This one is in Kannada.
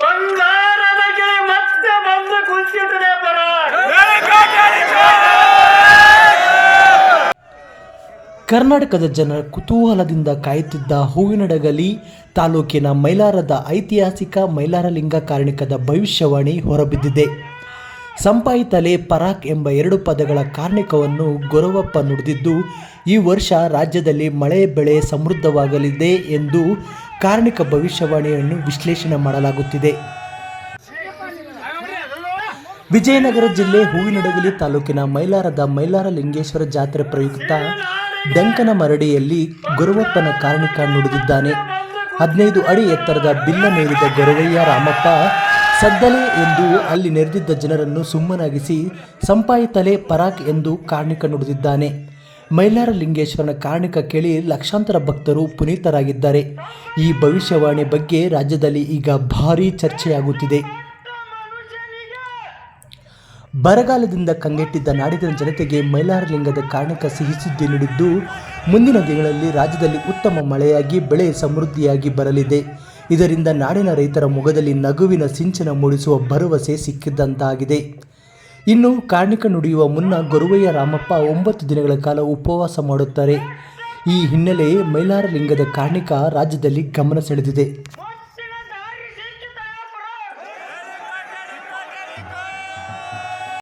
ಬಂಗಾರದ ಮತ್ತೆ ಬಂದು ಬರ ಕರ್ನಾಟಕದ ಜನರ ಕುತೂಹಲದಿಂದ ಕಾಯುತ್ತಿದ್ದ ಹೂವಿನಡಗಲಿ ತಾಲೂಕಿನ ಮೈಲಾರದ ಐತಿಹಾಸಿಕ ಮೈಲಾರಲಿಂಗ ಕಾರ್ಣಿಕದ ಭವಿಷ್ಯವಾಣಿ ಹೊರಬಿದ್ದಿದೆ. ಸಂಪಾಯಿತಲೆ ಪರಾಕ್ ಎಂಬ ಎರಡು ಪದಗಳ ಕಾರ್ಣಿಕವನ್ನು ಗೊರವಪ್ಪ ನುಡಿದಿದ್ದು, ಈ ವರ್ಷ ರಾಜ್ಯದಲ್ಲಿ ಮಳೆ ಬೆಳೆ ಸಮೃದ್ಧವಾಗಲಿದೆ ಎಂದು ಕಾರ್ಣಿಕ ಭವಿಷ್ಯವಾಣಿಯನ್ನು ವಿಶ್ಲೇಷಣೆ ಮಾಡಲಾಗುತ್ತಿದೆ. ವಿಜಯನಗರ ಜಿಲ್ಲೆ ಹೂವಿನಡಗಲಿ ತಾಲೂಕಿನ ಮೈಲಾರದ ಮೈಲಾರ ಲಿಂಗೇಶ್ವರ ಜಾತ್ರೆ ಪ್ರಯುಕ್ತ ಡಂಕನ ಮರಡಿಯಲ್ಲಿ ಗೊರವಪ್ಪನ ಕಾರ್ಣಿಕ ನುಡಿದಿದ್ದಾನೆ. ಹದಿನೈದು ಅಡಿ ಎತ್ತರದ ಬಿಲ್ಲ ಮೇಲಿದ ಗೊರವಯ್ಯ ರಾಮಪ್ಪ ಸದ್ದಲೆ ಎಂದು ಅಲ್ಲಿ ನೆರೆದಿದ್ದ ಜನರನ್ನು ಸುಮ್ಮನಾಗಿಸಿ ಸಂಪಾಯಿತಲೆ ಪರಾಕ್ ಎಂದು ಕಾರ್ಣಿಕ ನುಡಿದಿದ್ದಾನೆ. ಮೈಲಾರ ಲಿಂಗೇಶ್ವರನ ಕಾರ್ಣಿಕ ಕೇಳಿ ಲಕ್ಷಾಂತರ ಭಕ್ತರು ಪುನೀತರಾಗಿದ್ದಾರೆ. ಈ ಭವಿಷ್ಯವಾಣಿ ಬಗ್ಗೆ ರಾಜ್ಯದಲ್ಲಿ ಈಗ ಭಾರೀ ಚರ್ಚೆಯಾಗುತ್ತಿದೆ. ಬರಗಾಲದಿಂದ ಕಂಗೆಟ್ಟಿದ್ದ ನಾಡಿನ ಜನತೆಗೆ ಮೈಲಾರಲಿಂಗದ ಕಾರಣಕ ಸಿಹಿ ಸುದ್ದಿ ನೀಡಿದ್ದು, ಮುಂದಿನ ದಿನಗಳಲ್ಲಿ ರಾಜ್ಯದಲ್ಲಿ ಉತ್ತಮ ಮಳೆಯಾಗಿ, ಬೆಳೆ ಸಮೃದ್ಧಿಯಾಗಿ ಬರಲಿದೆ. ಇದರಿಂದ ನಾಡಿನ ರೈತರ ಮೊಗದಲ್ಲಿ ನಗುವಿನ ಸಿಂಚನ ಮೂಡಿಸುವ ಭರವಸೆ ಸಿಕ್ಕಿದ್ದಂತಾಗಿದೆ ಇನ್ನು ಕಾರ್ಣಿಕ ನುಡಿಯುವ ಮುನ್ನ ಗೊರುವಯ್ಯ ರಾಮಪ್ಪ ಒಂಬತ್ತು ದಿನಗಳ ಕಾಲ ಉಪವಾಸ ಮಾಡುತ್ತಾರೆ. ಈ ಹಿನ್ನೆಲೆ ಮೈಲಾರಲಿಂಗದ ಕಾರ್ಣಿಕ ರಾಜ್ಯದಲ್ಲಿ ಗಮನ ಸೆಳೆದಿದೆ.